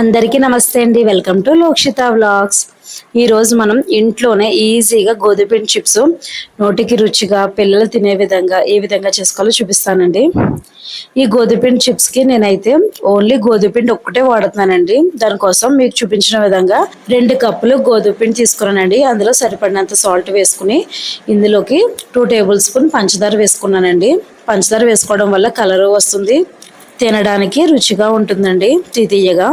అందరికీ నమస్తే అండి. వెల్కమ్ టు లోక్షిత వ్లాగ్స్ ఈరోజు మనం ఇంట్లోనే ఈజీగా గోధుమపిండి చిప్స్ నోటికి రుచిగా పిల్లలు తినే విధంగా ఏ విధంగా చేసుకోవాలో చూపిస్తానండి. ఈ గోధుమపిండి చిప్స్కి నేనైతే ఓన్లీ గోధుమపిండి ఒక్కటే వాడుతున్నానండి. దానికోసం మీకు చూపించిన విధంగా రెండు కప్పులు గోధుమపిండి తీసుకున్నానండి. అందులో సరిపడినంత సాల్ట్ వేసుకుని ఇందులోకి టూ టేబుల్ స్పూన్ పంచదార వేసుకున్నానండి. పంచదార వేసుకోవడం వల్ల కలర్ వస్తుంది. తినడానికి రుచిగా ఉంటుందండి తీతీయగా.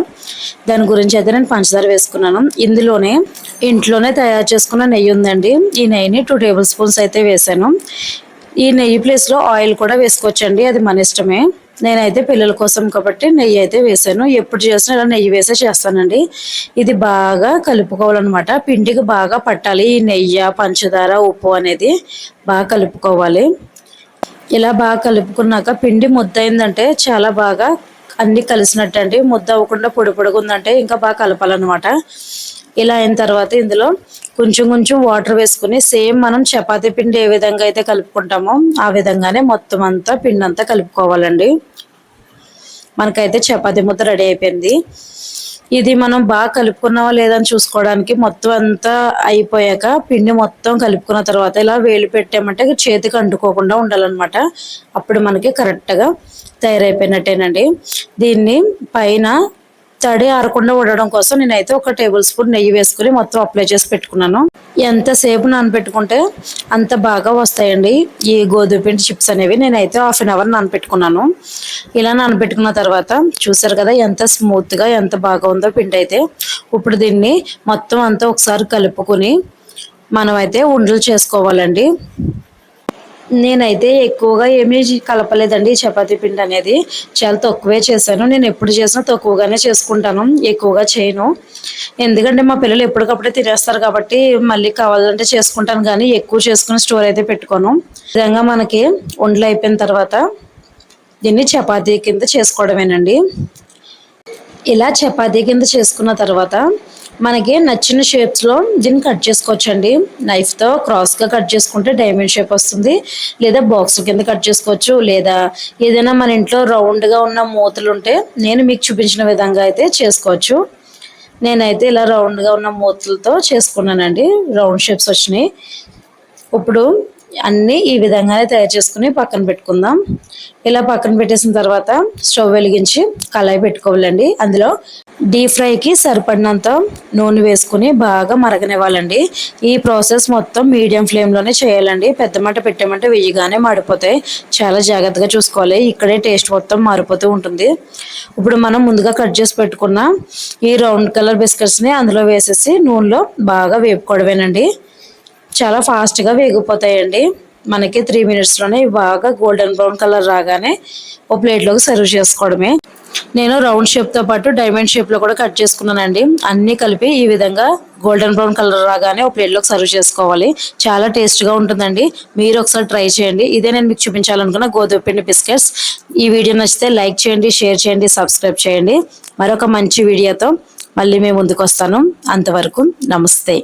దాని గురించి అయితే నేను పంచదార వేసుకున్నాను. ఇందులోనే ఇంట్లోనే తయారు చేసుకున్న నెయ్యి ఉందండి. ఈ నెయ్యిని టూ టేబుల్ స్పూన్స్ అయితే వేసాను. ఈ నెయ్యి ప్లేస్లో ఆయిల్ కూడా వేసుకోవచ్చండి అది మన ఇష్టమే. నేనైతే పిల్లల కోసం కాబట్టి నెయ్యి అయితే వేసాను. ఎప్పుడు చేసినా ఇలా నెయ్యి వేసే చేస్తానండి. ఇది బాగా కలుపుకోవాలన్నమాట. పిండికి బాగా పట్టాలి. ఈ నెయ్యి పంచదార ఉప్పు అనేది బాగా కలుపుకోవాలి. ఇలా బాగా కలుపుకున్నాక పిండి ముద్ద అయిందంటే చాలా బాగా అన్ని కలిసినట్టు అండి ముద్ద అవ్వకుండా పొడి పొడుగుందంటే ఇంకా బాగా కలపాలన్నమాట. ఇలా అయిన తర్వాత ఇందులో కొంచెం కొంచెం వాటర్ వేసుకుని సేమ్ మనం చపాతీ పిండి ఏ విధంగా అయితే కలుపుకుంటామో ఆ విధంగానే మొత్తం అంతా పిండి అంతా కలుపుకోవాలండి. మనకైతే చపాతీ ముద్ద రెడీ అయిపోయింది. ఇది మనం బాగా కలుపుకున్నావా లేదని చూసుకోవడానికి మొత్తం అంతా అయిపోయాక పిండి మొత్తం కలుపుకున్న తర్వాత ఇలా వేలు పెట్టామంటే చేతికి అంటుకోకుండా ఉండాలన్నమాట. అప్పుడు మనకి కరెక్ట్గా తయారైపోయినట్టేనండి. దీన్ని పైన తడి ఆరకుండా ఉండడం కోసం నేనైతే ఒక టేబుల్ స్పూన్ నెయ్యి వేసుకుని మొత్తం అప్లై చేసి పెట్టుకున్నాను. ఎంతసేపు నానబెట్టుకుంటే అంత బాగా వస్తాయండి. ఈ గోధుమ పిండి చిప్స్ అనేవి నేనైతే హాఫ్ అన్ అవర్ నానబెట్టుకున్నాను. ఇలా నానబెట్టుకున్న తర్వాత చూసారు కదా ఎంత స్మూత్గా ఎంత బాగా ఉందో పిండి అయితే. ఇప్పుడు దీన్ని మొత్తం అంతా ఒకసారి కలుపుకొని మనమైతే ఉండలు చేసుకోవాలండి. నేనైతే ఎక్కువగా ఏమీ కలపలేదండి చపాతీ పిండి అనేది. చాలా తక్కువే చేశాను. నేను ఎప్పుడు చేసినా తక్కువగానే చేసుకుంటాను. ఎక్కువగా చేయను. ఎందుకంటే మా పిల్లలు ఎప్పటికప్పుడే తినేస్తారు కాబట్టి మళ్ళీ కావాలంటే చేసుకుంటాను కానీ ఎక్కువ చేసుకుని స్టోర్ అయితే పెట్టుకోను. విధంగా మనకి ఒండ్లు అయిపోయిన తర్వాత దీన్ని చపాతీ కింద చేసుకోవడమేనండి. ఇలా చపాతీ కింద చేసుకున్న తర్వాత మనకి నచ్చిన షేప్స్లో దీన్ని కట్ చేసుకోవచ్చండి. నైఫ్తో క్రాస్గా కట్ చేసుకుంటే డైమండ్ షేప్ వస్తుంది. లేదా బాక్స్ కింద కట్ చేసుకోవచ్చు. లేదా ఏదైనా మన ఇంట్లో రౌండ్గా ఉన్న మూతలు ఉంటే నేను మీకు చూపించిన విధంగా అయితే చేసుకోవచ్చు. నేనైతే ఇలా రౌండ్గా ఉన్న మూతలతో చేసుకున్నానండి. రౌండ్ షేప్స్ వచ్చినాయి. ఇప్పుడు అన్నీ ఈ విధంగానే తయారు చేసుకుని పక్కన పెట్టుకుందాం. ఇలా పక్కన పెట్టేసిన తర్వాత స్టవ్ వెలిగించి కళాయి పెట్టుకోవాలండి. అందులో డీప్ ఫ్రైకి సరిపడినంత నూనె వేసుకుని బాగా మరగనివ్వాలండి. ఈ ప్రాసెస్ మొత్తం మీడియం ఫ్లేమ్లోనే చేయాలండి. పెద్ద మంట పెట్టామంటే వెయ్యిగానే మాడిపోతాయి. చాలా జాగ్రత్తగా చూసుకోవాలి. ఇక్కడే టేస్ట్ మొత్తం మారిపోతూ ఉంటుంది. ఇప్పుడు మనం ముందుగా కట్ చేసి పెట్టుకున్న ఈ రౌండ్ కలర్ బిస్కెట్స్ని అందులో వేసేసి నూనెలో బాగా వేపుకోవడమేనండి. చాలా ఫాస్ట్గా వేగిపోతాయండి. మనకి త్రీ మినిట్స్లోనే బాగా గోల్డెన్ బ్రౌన్ కలర్ రాగానే ఓ ప్లేట్లోకి సర్వ్ చేసుకోవడమే. నేను రౌండ్ షేప్తో పాటు డైమండ్ షేప్లో కూడా కట్ చేసుకున్నానండి. అన్నీ కలిపి ఈ విధంగా గోల్డెన్ బ్రౌన్ కలర్ రాగానే ఒక ప్లేట్లోకి సర్వ్ చేసుకోవాలి. చాలా టేస్ట్గా ఉంటుందండి. మీరు ఒకసారి ట్రై చేయండి. ఇదే నేను మీకు చూపించాలనుకున్న గోధుమ పిండి బిస్కెట్స్ ఈ వీడియో నచ్చితే లైక్ చేయండి షేర్ చేయండి సబ్స్క్రైబ్ చేయండి. మరొక మంచి వీడియోతో మళ్ళీ మేము ముందుకు వస్తాను. అంతవరకు నమస్తే.